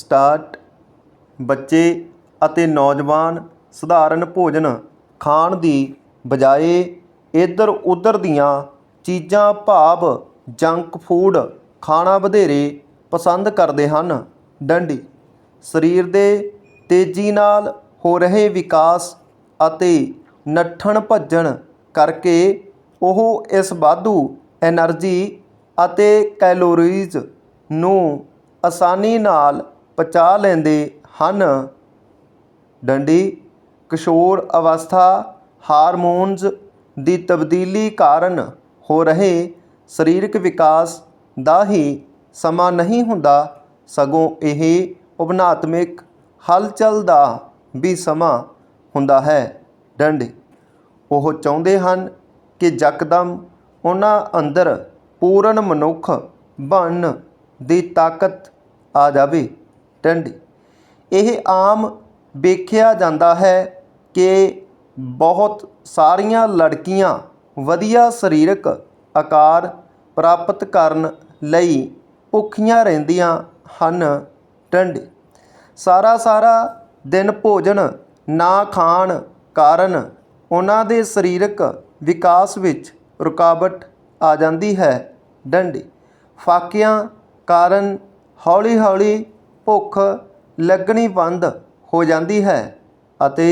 Start, ਬੱਚੇ ਅਤੇ ਨੌਜਵਾਨ ਸਧਾਰਨ ਭੋਜਨ ਖਾਣ ਦੀ ਬਜਾਏ ਇੱਧਰ ਉੱਧਰ ਦੀਆਂ ਚੀਜ਼ਾਂ, ਭਾਵ ਜੰਕ ਫੂਡ ਖਾਣਾ ਵਧੇਰੇ ਪਸੰਦ ਕਰਦੇ ਹਨ। ਡੰਡੀ, ਸਰੀਰ ਦੇ ਤੇਜ਼ੀ ਨਾਲ ਹੋ ਰਹੇ ਵਿਕਾਸ ਅਤੇ ਨੱਠਣ ਭੱਜਣ ਕਰਕੇ ਉਹ ਇਸ ਵਾਧੂ એનર્ਜੀ ਅਤੇ ਕੈਲੋਰੀਜ਼ ਨੂੰ ਆਸਾਨੀ ਨਾਲ ਪਚਾ ਲੈਂਦੇ ਹਨ। ਡੰਡੀ, ਕਿਸ਼ੋਰ ਅਵਸਥਾ ਹਾਰਮੋਨਸ ਦੀ ਤਬਦੀਲੀ ਕਾਰਨ ਹੋ ਰਹੇ ਸਰੀਰਕ ਵਿਕਾਸ ਦਾ ਹੀ ਸਮਾਂ ਨਹੀਂ ਹੁੰਦਾ, ਸਗੋਂ ਇਹ ਉਭਨਾਤਮਿਕ ਹਲਚਲ ਦਾ ਵੀ ਸਮਾਂ ਹੁੰਦਾ ਹੈ। ਡੰਡੀ, ਉਹ ਚਾਹੁੰਦੇ ਹਨ ਕਿ ਯਕਦਮ ਉਹਨਾਂ ਅੰਦਰ ਪੂਰਨ ਮਨੁੱਖ ਬਣਨ ਦੀ ਤਾਕਤ ਆ ਜਾਵੇ। ਡੰਡੀ ਇਹ ਆਮ ਵੇਖਿਆ ਜਾਂਦਾ ਹੈ ਕਿ ਬਹੁਤ ਸਾਰੀਆਂ ਲੜਕੀਆਂ ਵਧੀਆ ਸਰੀਰਕ ਆਕਾਰ ਪ੍ਰਾਪਤ ਕਰਨ ਲਈ ਭੁੱਖੀਆਂ ਰਹਿੰਦੀਆਂ ਹਨ। ਡੰਡੀ ਸਾਰਾ ਸਾਰਾ ਦਿਨ ਭੋਜਨ ਨਾ ਖਾਣ ਕਾਰਨ ਉਹਨਾਂ ਦੇ ਸਰੀਰਕ ਵਿਕਾਸ ਵਿੱਚ ਰੁਕਾਵਟ ਆ ਜਾਂਦੀ ਹੈ। ਡੰਡੀ ਫਾਕਿਆਂ ਕਾਰਨ ਹੌਲੀ ਹੌਲੀ ਭੁੱਖ ਲੱਗਣੀ ਬੰਦ ਹੋ ਜਾਂਦੀ ਹੈ ਅਤੇ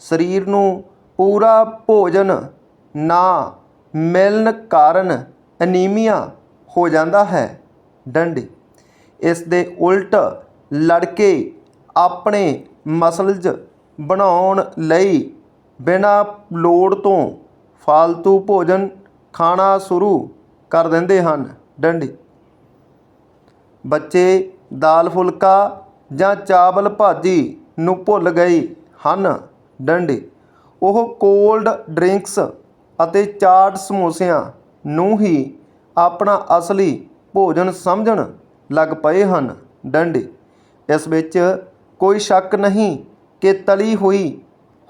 ਸਰੀਰ ਨੂੰ ਪੂਰਾ ਭੋਜਨ ਨਾ ਮਿਲਣ ਕਾਰਨ ਅਨੀਮੀਆ ਹੋ ਜਾਂਦਾ ਹੈ। ਡੰਡੀ, ਇਸ ਦੇ ਉਲਟ ਲੜਕੇ ਆਪਣੇ ਮਸਲਜ਼ ਬਣਾਉਣ ਲਈ ਬਿਨਾਂ ਲੋੜ ਤੋਂ ਫालतू ਭੋਜਨ ਖਾਣਾ ਸ਼ੁਰੂ ਕਰ ਦਿੰਦੇ ਹਨ। ਡੰਡੀ, ਬੱਚੇ ਦਾਲ ਫੁਲਕਾ ਜਾਂ ਚਾਵਲ ਭਾਜੀ ਨੂੰ ਭੁੱਲ ਗਏ ਹਨ, ਡੰਡੀ। ਉਹ ਕੋਲਡ ਡਰਿੰਕਸ ਅਤੇ ਚਾਟ ਸਮੋਸਿਆਂ ਨੂੰ ਹੀ ਆਪਣਾ ਅਸਲੀ ਭੋਜਨ ਸਮਝਣ ਲੱਗ ਪਏ ਹਨ, ਡੰਡੀ। ਇਸ ਵਿੱਚ ਕੋਈ ਸ਼ੱਕ ਨਹੀਂ ਕਿ ਤਲੀ ਹੋਈ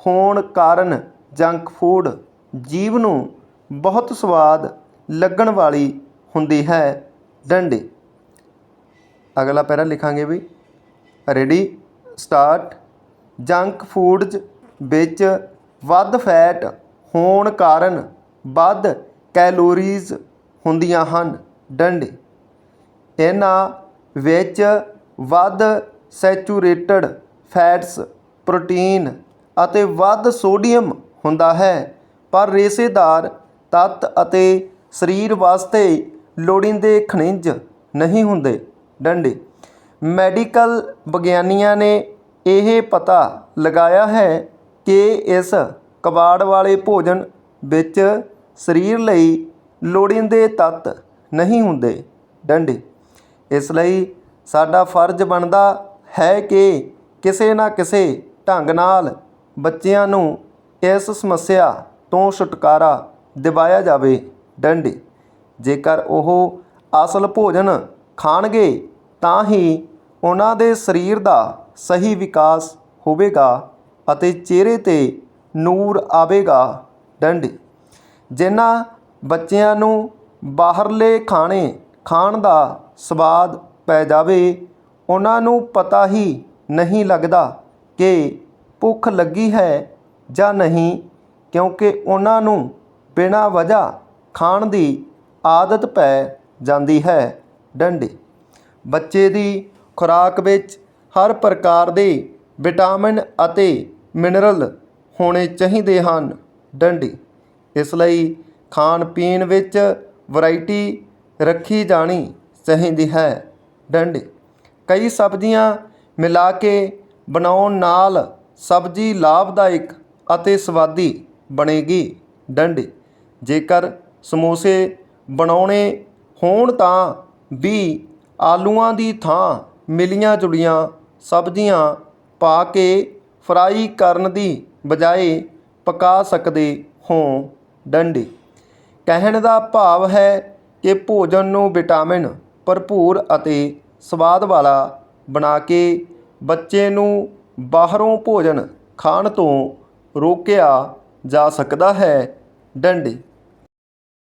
ਹੋਣ ਕਾਰਨ ਜੰਕ ਫੂਡ ਜੀਵ ਨੂੰ ਬਹੁਤ ਸਵਾਦ ਲੱਗਣ ਵਾਲੀ ਹੁੰਦੀ ਹੈ, ਡੰਡੀ। ਅਗਲਾ ਪੈਰਾ ਲਿਖਾਂਗੇ ਵੀ। ਰੈਡੀ ਸਟਾਰਟ ਜੰਕ ਫੂਡਜ਼ ਵਿੱਚ ਵੱਧ ਫੈਟ ਹੋਣ ਕਾਰਨ ਵੱਧ ਕੈਲੋਰੀਜ਼ ਹੁੰਦੀਆਂ ਹਨ। ਡੰਡੇ। ਇਹਨਾਂ ਵਿੱਚ ਵੱਧ ਸੈਚੂਰੇਟਡ ਫੈਟਸ ਪ੍ਰੋਟੀਨ ਅਤੇ ਵੱਧ ਸੋਡੀਅਮ ਹੁੰਦਾ ਹੈ। ਪਰ ਰੇਸ਼ੇਦਾਰ ਤੱਤ ਅਤੇ ਸਰੀਰ ਵਾਸਤੇ ਲੋੜੀਂਦੇ ਖਣਿਜ ਨਹੀਂ ਹੁੰਦੇ। ਡੰਡੇ। ਮੈਡੀਕਲ ਵਿਗਿਆਨੀਆਂ ਨੇ ਇਹ ਪਤਾ ਲਗਾਇਆ ਹੈ ਕਿ ਇਸ ਕਬਾੜ ਵਾਲੇ ਭੋਜਨ ਵਿੱਚ ਸਰੀਰ ਲਈ ਲੋੜੀਂਦੇ ਤੱਤ ਨਹੀਂ ਹੁੰਦੇ, ਡੰਡੇ। ਇਸ ਲਈ ਸਾਡਾ ਫਰਜ਼ ਬਣਦਾ ਹੈ ਕਿ ਕਿਸੇ ਨਾ ਕਿਸੇ ਢੰਗ ਨਾਲ ਬੱਚਿਆਂ ਨੂੰ ਇਸ ਸਮੱਸਿਆ ਤੋਂ ਛੁਟਕਾਰਾ ਦਿਵਾਇਆ ਜਾਵੇ, ਡੰਡੇ। ਜੇਕਰ ਉਹ ਅਸਲ ਭੋਜਨ ਖਾਣਗੇ, ਤਾਂ ਹੀ ਉਹਨਾਂ ਦੇ ਸਰੀਰ ਦਾ ਸਹੀ ਵਿਕਾਸ ਹੋਵੇਗਾ ਅਤੇ ਚਿਹਰੇ ਤੇ ਨੂਰ ਆਵੇਗਾ ਡੰਡੀ। ਜਿਨ੍ਹਾਂ ਬੱਚਿਆਂ ਨੂੰ ਬਾਹਰਲੇ ਖਾਣੇ ਖਾਣ ਦਾ ਸਵਾਦ ਪੈ ਜਾਵੇ, ਉਹਨਾਂ ਨੂੰ ਪਤਾ ਹੀ ਨਹੀਂ ਲੱਗਦਾ ਕਿ ਭੁੱਖ ਲੱਗੀ ਹੈ ਜਾਂ ਨਹੀਂ, ਕਿਉਂਕਿ ਉਹਨਾਂ ਨੂੰ ਬਿਨਾਂ ਵਜ੍ਹਾ ਖਾਣ ਦੀ ਆਦਤ ਪੈ ਜਾਂਦੀ ਹੈ। ਡੰਡੀ। ਬੱਚੇ ਦੀ ਖੁਰਾਕ ਵਿੱਚ ਹਰ ਪ੍ਰਕਾਰ ਦੇ ਵਿਟਾਮਿਨ ਅਤੇ ਮਿਨਰਲ ਹੋਣੇ ਚਾਹੀਦੇ ਹਨ। ਡੰਡੀ। ਇਸ ਲਈ ਖਾਣ ਪੀਣ ਵਿੱਚ ਵੈਰਾਈਟੀ ਰੱਖੀ ਜਾਣੀ ਚਾਹੀਦੀ ਹੈ। ਡੰਡੀ। ਕਈ ਸਬਜ਼ੀਆਂ ਮਿਲਾ ਕੇ ਬਣਾਉਣ ਨਾਲ ਸਬਜ਼ੀ ਲਾਭਦਾਇਕ ਅਤੇ ਸਵਾਦੀ ਬਣੇਗੀ। ਡੰਡੀ। ਜੇਕਰ ਸਮੋਸੇ ਬਣਾਉਣੇ ਹੋਣ ਤਾਂ ਵੀ ਆਲੂਆਂ ਦੀ ਥਾਂ ਮਿਲੀਆਂ ਜੁਲੀਆਂ ਸਬਜ਼ੀਆਂ ਪਾ ਕੇ ਫਰਾਈ ਕਰਨ ਦੀ ਬਜਾਏ ਪਕਾ ਸਕਦੇ ਹੋ ਡੰਡੀ। ਕਹਿਣ ਦਾ ਭਾਵ ਹੈ ਕਿ ਭੋਜਨ ਨੂੰ ਵਿਟਾਮਿਨ ਭਰਪੂਰ ਅਤੇ ਸਵਾਦ ਵਾਲਾ ਬਣਾ ਕੇ ਬੱਚੇ ਨੂੰ ਬਾਹਰੋਂ ਭੋਜਨ ਖਾਣ ਤੋਂ ਰੋਕਿਆ ਜਾ ਸਕਦਾ ਹੈ। ਡੰਡੀ